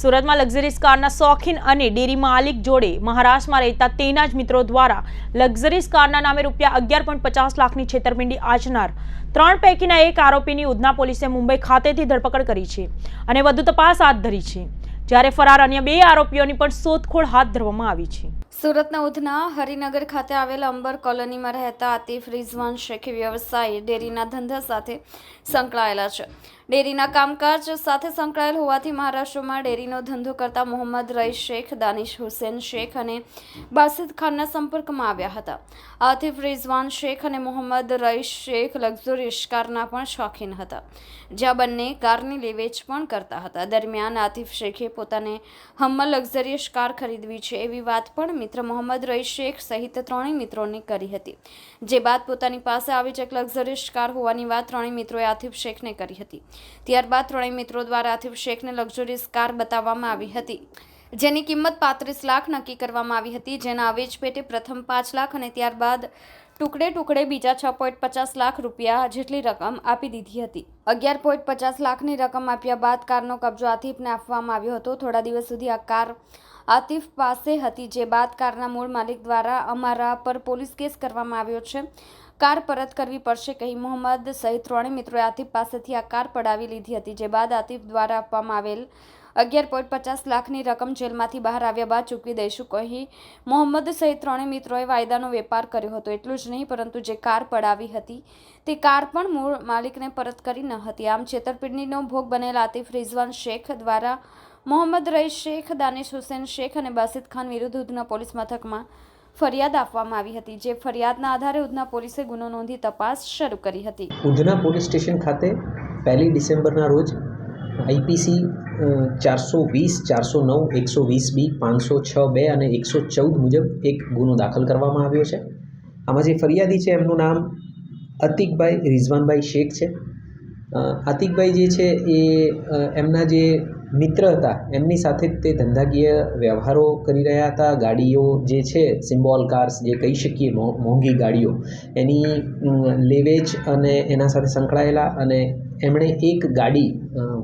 સુરતમાં લક્ઝરીઝ કારના શોખીન અને ડેરી માલિક જોડે મહારાષ્ટ્રમાં રહેતા તેના જ મિત્રો દ્વારા લક્ઝરીઝ કારના નામે રૂપિયા અગિયાર પોઈન્ટ પચાસ લાખની છેતરપિંડી આચનાર. ત્રણ પૈકીના એક આરોપીની ઉધના પોલીસે મુંબઈ ખાતેથી ધરપકડ કરી છે અને વધુ તપાસ હાથ ધરી છે. જ્યારે ફરાર અન્ય બે આરોપીઓની પણ શોધખોળ હાથ ધરવામાં આવી છે. સુરતના ઉધના હરિનગર ખાતે આવેલ અંબર કોલોનીમાં રહેતા આતિફ રિઝવાન શેખી વ્યવસાયી ડેરીના ધંધા સાથે સંકળાયેલા છે. ડેરીના કામકાજ સાથે સંકળાયેલ હોવાથી મહારાષ્ટ્રમાં ડેરીનો ધંધો કરતા મોહમ્મદ રઈ શેખ, દાનિશ હુસેન શેખ અને બાસિદ ખાનના સંપર્કમાં આવ્યા હતા. આતિફ રિઝવાન શેખ અને મોહમ્મદ રઈ શેખ લક્ઝુરિયસ કારના પણ શોખીન હતા, જ્યાં બંને કારની લેવેચ પણ કરતા હતા. દરમિયાન આતિફ શેખે પોતાને હમ્મલ લક્ઝરિયસ કાર ખરીદવી છે એવી વાત પણ મિત્ર મોહમ્મદ રઈ શેખ સહિત ત્રણેય મિત્રોને કરી હતી. જે બાદ પોતાની પાસે આવી જ એક લક્ઝરિયસ કાર હોવાની વાત ત્રણેય મિત્રોએ આતિફ શેખને કરી હતી. ત્યારબાદ ત્રણેય મિત્રો દ્વારા આથિફ શેખને લક્ઝરીસ કાર બતાવવામાં આવી હતી. જેની કિંમત પાંત્રીસ લાખ નક્કી કરવામાં આવી હતી. જેના અવેજ પેટે પ્રથમ પાંચ લાખ અને ત્યારબાદ ટુકડે ટુકડે બીજા છ પોઈન્ટ પચાસ લાખ રૂપિયા જેટલી રકમ આપી દીધી હતી. અગિયાર પોઈન્ટ પચાસ લાખની રકમ આપ્યા બાદ કારનો કબજો આતિફને આપવામાં આવ્યો હતો. થોડા દિવસ સુધી આ કાર આતિફ પાસે હતી, જે બાદ કારના મૂળ માલિક દ્વારા અમારા પર પોલીસ કેસ કરવામાં આવ્યો છે. કાર પરત કરવી પડશે, કહી મોહમ્મદ સહિત ત્રણેય મિત્રોએ આતિફ પાસેથી આ કાર પડાવી લીધી હતી, જે બાદ આતિફ દ્વારા આપવામાં આવેલ અગિયાર પોઈન્ટ પચાસ લાખની રકમ જેલમાંથી બહાર આવ્યા બાદ ચૂકવી દઈશું, કહી મોહમ્મદ સહિત ત્રણેય મિત્રોએ વાયદાનો વેપાર કર્યો હતો. એટલું જ નહીં, પરંતુ જે કાર પડાવી હતી, તે કાર પણ મૂળ માલિકને પરત કરી ન હતી. આમ છેતરપિંડીનો ભોગ બનેલ આતિફ રિઝવાન શેખ દ્વારા મોહમ્મદ રઈસ શેખ, દાનિશ હુસેન શેખ અને બાસિદ ખાન વિરુદ્ધ ઉધના પોલીસ મથકમાં ફરિયાદ આપવામાં આવી હતી, જે ફરિયાદના આધારે ઉધના પોલીસે ગુનો નોંધી તપાસ શરૂ કરી હતી. ઉધના પોલીસ સ્ટેશન ખાતે પહેલી ડિસેમ્બરના રોજ આઈપીસી ચારસો વીસ, ચારસો નવ, એકસો વીસ બી, પાંચસો છ બે અને એકસો ચૌદ મુજબ એક ગુનો દાખલ કરવામાં આવ્યો છે. આમાં જે ફરિયાદી છે એમનું નામ અતિકભાઈ રિઝવાનભાઈ શેખ છે. આતિકભાઈ જે છે એ એમના જે મિત્ર હતા. એમની સાથે તે ધંધાકીય વ્યવહારો કરી રહ્યા હતા. ગાડીઓ જે છે, સિમ્બોલ કાર્સ જે કહી શકીએ મોંઘી ગાડીઓ, એની લેવેજ અને એના સાથે સંકળાયેલા અને એમણે એક ગાડી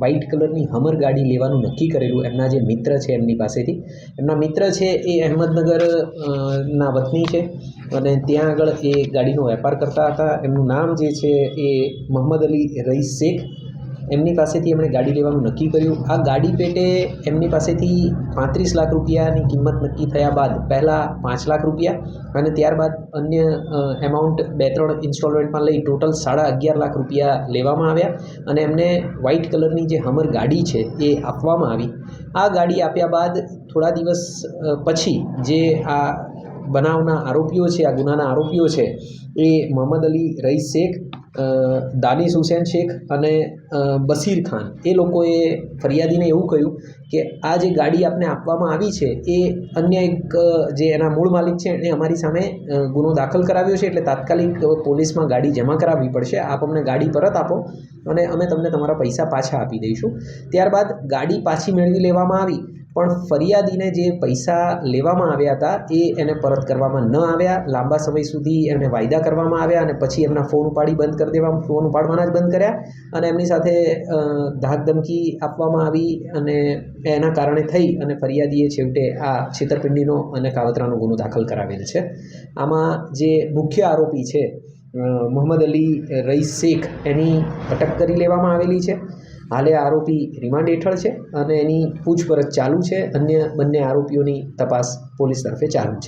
વ્હાઇટ કલરની હમર ગાડી લેવાનું નક્કી કરેલું એમના જે મિત્ર છે એમની પાસેથી. એમના મિત્ર છે એ અહેમદનગર ના વતની છે અને ત્યાં આગળ એ ગાડીનો વેપાર કરતા હતા. એમનું નામ જે છે એ મોહમ્મદ અલી રઈસ શેખ એમની પાસેથી એમણે ગાડી લેવાનું નક્કી કર્યું. આ ગાડી પેટે એમની પાસેથી પાંત્રીસ લાખ રૂપિયાની કિંમત નક્કી થયા બાદ પહેલાં પાંચ લાખ રૂપિયા અને ત્યારબાદ અન્ય એમાઉન્ટ બે ત્રણ ઇન્સ્ટોલમેન્ટમાં લઈ ટોટલ સાડા અગિયાર લાખ રૂપિયા લેવામાં આવ્યા અને એમને વ્હાઇટ કલરની જે હમર ગાડી છે એ આપવામાં આવી. આ ગાડી આપ્યા બાદ થોડા દિવસ પછી જે આ બનાવના આરોપીઓ છે, આ ગુનાના આરોપીઓ છે, એ મોહમ્મદ અલી રઈસ શેખ દાનિશ હુસેન શેખ અને બસીર ખાન. એ લોકોએ ફરિયાદીને એવું કહ્યું કે આ જે ગાડી આપને આપવામાં આવી છે, એ અન્ય એક જે એના મૂળ માલિક છે એણે અમારી સામે ગુનો દાખલ કરાવ્યો છે, એટલે તાત્કાલિક પોલીસમાં ગાડી જમા કરાવવી પડશે. આપ અમને ગાડી પરત આપો અને અમે તમને તમારા પૈસા પાછા આપી દઈશું. ત્યારબાદ ગાડી પાછી મેળવી લેવામાં આવી. પણ ફરિયાદીને જે પૈસા લેવામાં આવ્યા હતા, એ એને પરત કરવામાં ન આવ્યા. લાંબા સમય સુધી એમને વાયદા કરવામાં આવ્યા અને પછી એમના ફોન ઉપાડી બંધ કરી દેવા, ફોન ઉપાડવાના જ બંધ કર્યા અને એમની સાથે ધાકધમકી આપવામાં આવી અને એના કારણે થઈ અને ફરિયાદીએ છેવટે આ છેતરપિંડીનો અને કાવતરાનો ગુનો દાખલ કરાવેલ છે. આમાં જે મુખ્ય આરોપી છે મોહમ્મદ અલી રઈસ શેખ, એની અટક કરી લેવામાં આવેલી છે. હાલે આરોપી રિમાન્ડ હેઠળ છે અને એની પૂછપરછ ચાલુ છે. અન્ય બંને આરોપીઓની તપાસ પોલીસ તરફે ચાલુ છે.